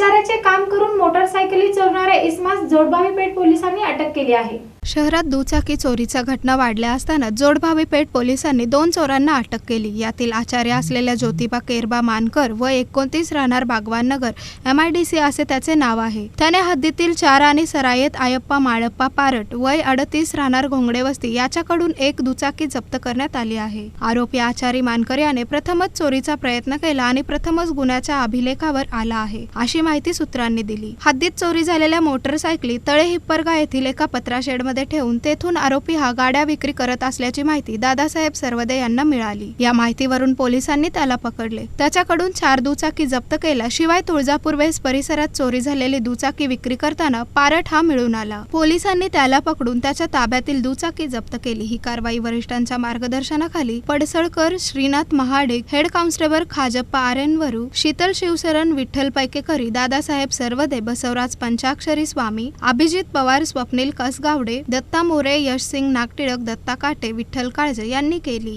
आचार्याचे काम करून मोटरसायकली चोरणाऱ्या इस्मास जोडबावी पेठ पोलिसांनी अटक केली आहे. शहरात दुचाकी चोरीच्या घटना वाढल्या असताना जोडभावी पेठ पोलिसांनी दोन चोरांना अटक केली. यातील आचार्य असलेल्या ज्योतिबा केरबा मानकर व एकोणतीस राहणार Bagwan Nagar M I D C असे त्याचे नाव आहे. त्याने हद्दीतील चार आणि सरायत आयप्पा माळप्पा पारट वय अडतीस राहणार घोंगडे वस्ती याच्याकडून एक दुचाकी जप्त करण्यात आली आहे. आरोपी आचारी मानकर याने प्रथमच चोरीचा प्रयत्न केला आणि प्रथमच गुन्ह्याच्या अभिलेखावर आला आहे अशी माहिती सूत्रांनी दिली. हद्दीत चोरी झालेल्या मोटरसायकली तळे हिप्परगा येथील एका पत्रा शेडमध्ये ठेवून तेथून आरोपी हा गाड्या विक्री करत असल्याची माहिती दादासाहेब सर्वदे यांना मिळाली. या माहितीवरून पोलिसांनी त्याला पकडले. त्याच्याकडून चार दुचाकी जप्त केल्या. शिवाय तुळजापूर वेस परिसरात चोरी झालेली दुचाकी विक्री करताना पारट हा मिळून आला. पोलिसांनी त्याला पकडून त्याच्या ताब्यातील दुचाकी जप्त केली. ही कारवाई वरिष्ठांच्या मार्गदर्शनाखाली पडसळकर श्रीनाथ महाडिक हेड कॉन्स्टेबल खाजप्पा आरेनवरू शीतल शिवसरण विठ्ठल पैकेकरी दादासाहेब सर्वदे बसवराज पंचाक्षरी स्वामी अभिजित पवार स्वप्नील कसगावडे दत्ता मोरे यशसिंग नागटिळक दत्ता काटे विठ्ठल काळजे यांनी केली.